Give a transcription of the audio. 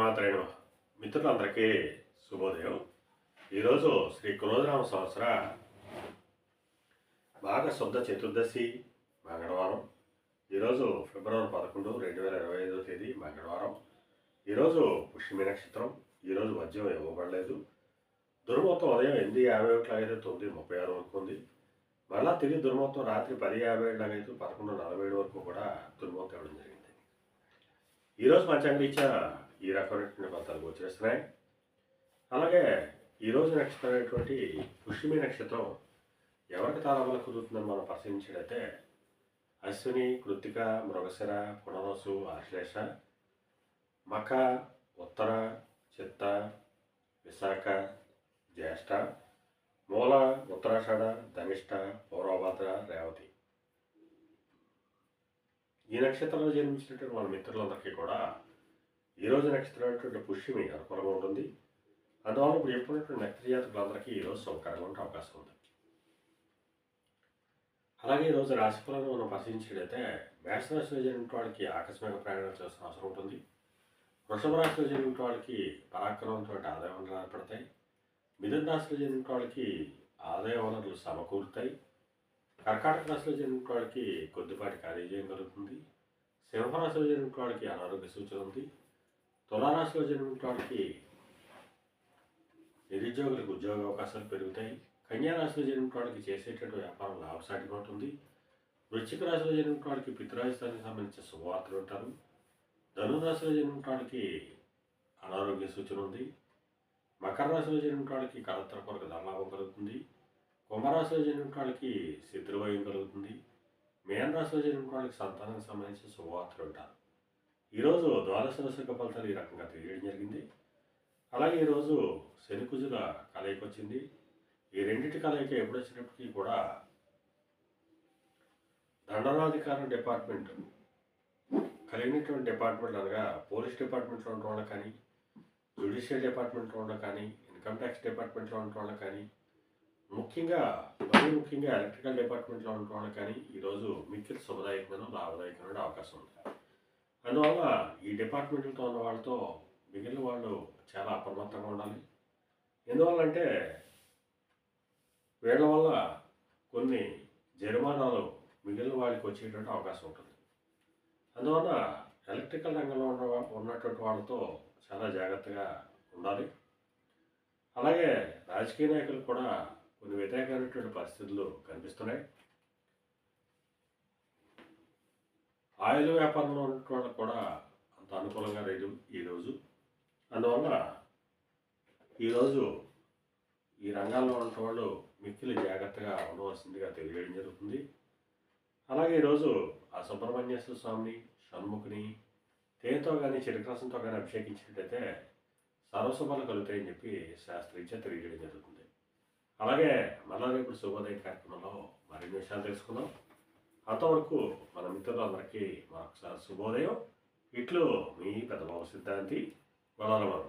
శ్రీమాత్రే మిత్రులందరికీ శుభోదయం. ఈరోజు శ్రీ కులోదరామ సంవత్సర మాఘ శుద్ధ చతుర్దశి మంగళవారం. ఈరోజు ఫిబ్రవరి పదకొండు రెండు వేల ఇరవై ఐదో తేదీ మంగళవారం. ఈరోజు పుష్యమి నక్షత్రం. ఈరోజు మద్యం ఇవ్వబడలేదు. దుర్మొత్తం ఉదయం ఎనిమిది యాభై ఒకటి ఐదు తొమ్మిది ముప్పై ఆరు వరకు ఉంది. మళ్ళా తిరిగి దుర్మొత్తం రాత్రి పది యాభై ఏడు అయితే పదకొండు నలభై ఏడు వరకు కూడా దుర్మొత్తం ఇవ్వడం జరిగింది. ఈరోజు పంచాంగరీత్యా ఈ రకమైనటువంటి ఫలితాలు గోచరిస్తున్నాయి అలాగే ఈరోజు నక్షత్రం అనేటువంటి పుష్యమి నక్షత్రం ఎవరికి తాళాల కుదురుతుందని మనం పరిశీలించినట్లయితే అశ్విని కృత్తిక మృగశిర పునరసు ఆశ్లేష మక ఉత్తర చిత్త విశాఖ జ్యేష్ఠ మూల ఉత్తరాషాఢ ధనిష్ట పౌరభద్ర రేవతి. ఈ నక్షత్రంలో జన్మించినటువంటి మన మిత్రులందరికీ కూడా ఈరోజు నక్షత్రం అనేటువంటి పుష్యమి అనుకూలంగా ఉంటుంది. అందువల్ల ఇప్పుడు ఎప్పుడున్నటువంటి నక్షత్ర జాతకులందరికీ ఈరోజు సౌకర్యంగా ఉండే అవకాశం ఉంది. అలాగే ఈరోజు రాశిఫలాన్ని మనం పరిశీలించినట్లయితే మేషరాశిలో జరిగిన వాళ్ళకి ఆకస్మిక ప్రయాణాలు చేసిన అవసరం ఉంటుంది. వృషభ రాశిలో జరిగిన వాళ్ళకి పరాక్రమంతో ఆదాయ వనరులు ఏర్పడతాయి. మిథున రాశిలో జరిగిన వాళ్ళకి ఆదాయ వనరులు సమకూరుతాయి. కర్కాటక రాశిలో జరిగిన వాళ్ళకి కొద్దిపాటి కార్యజయం కలుగుతుంది. సింహరాశిలో జరిగిన వాళ్ళకి అనారోగ్య సూచన ఉంది. తులారాశిలో జరిగిన వాళ్ళకి నిరుద్యోగులకు ఉద్యోగ అవకాశాలు పెరుగుతాయి. కన్యా రాశిలో జరిగిన వాళ్ళకి చేసేటటువంటి వ్యాపారం లాభసాటిగా ఉంటుంది వృశ్చిక రాశిలో జరిగిన వాళ్ళకి పితృరాజధానికి సంబంధించిన శుభవార్తలు ఉంటారు ధనురాశిలో జరిగిన వాళ్ళకి అనారోగ్య సూచన ఉంది. మకర రాశిలో జరిగిన వాళ్ళకి కలత్ర ధనలాభం కలుగుతుంది. కుంభరాశిలో జరిగిన వాళ్ళకి శత్రువయం కలుగుతుంది. మేన రాశిలో జరిగిన సంతానానికి సంబంధించిన శుభవార్తలు ఉంటారు ఈరోజు ద్వాదశ ఫలితాలు ఈ రకంగా తెలియడం జరిగింది. అలాగే ఈరోజు శనికుజుల కలయిక వచ్చింది. ఈ రెండింటి కలయిక ఎప్పుడు వచ్చినప్పటికీ కూడా దండనాధికారం డిపార్ట్మెంట్ కలిగినటువంటి డిపార్ట్మెంట్ అనగా పోలీస్ డిపార్ట్మెంట్లో ఉండటం వల్ల కానీ జ్యుడిషియల్ డిపార్ట్మెంట్లో ఉండడం కానీ ఇన్కమ్ ట్యాక్స్ డిపార్ట్మెంట్లో ఉండటం వల్ల కానీ ముఖ్యంగా మరీ ముఖ్యంగా ఎలక్ట్రికల్ డిపార్ట్మెంట్లో ఉండటం వల్ల కానీ ఈరోజు మిక్కిలి శుభదాయకమైన లాభదాయకమైన అవకాశం ఉంది. అందువల్ల ఈ డిపార్ట్మెంట్లతో ఉన్న వాళ్ళతో మిగిలిన వాళ్ళు చాలా అప్రమత్తంగా ఉండాలి. ఎందువల్లంటే వీళ్ళ వల్ల కొన్ని జరిమానాలు మిగిలిన వాళ్ళకి వచ్చేటువంటి అవకాశం ఉంటుంది. అందువల్ల ఎలక్ట్రికల్ రంగంలో ఉన్న ఉన్నటువంటి వాళ్ళతో చాలా జాగ్రత్తగా ఉండాలి. అలాగే రాజకీయ నాయకులు కూడా కొన్ని వ్యతిరేకమైనటువంటి పరిస్థితులు కనిపిస్తున్నాయి. ఆయిల్ వ్యాపారంలో ఉన్న వాళ్ళు కూడా అంత అనుకూలంగా లేదు ఈరోజు. అందువల్ల ఈరోజు ఈ రంగాల్లో ఉన్న వాళ్ళు మిక్కిలి జాగ్రత్తగా ఉండవలసిందిగా తెలియడం జరుగుతుంది. అలాగే ఈరోజు ఆ సుబ్రహ్మణ్యేశ్వర స్వామిని షణ్ముఖుని తేనెతో కానీ చిరకరసంతో కానీ అభిషేకించినట్టయితే సర్వశుభాలు కలుగుతాయని చెప్పి శాస్త్రీచే తెలియజేయడం జరుగుతుంది. అలాగే మళ్ళా రేపు శుభోదయ కార్యక్రమంలో మరిన్ని విషయాలు తెలుసుకుందాం. అంతవరకు మన మిత్రులందరికీ మరొకసారి శుభోదయం. ఇట్లు మీ పెద్దబాబు సిద్ధాంతి. మనోరమ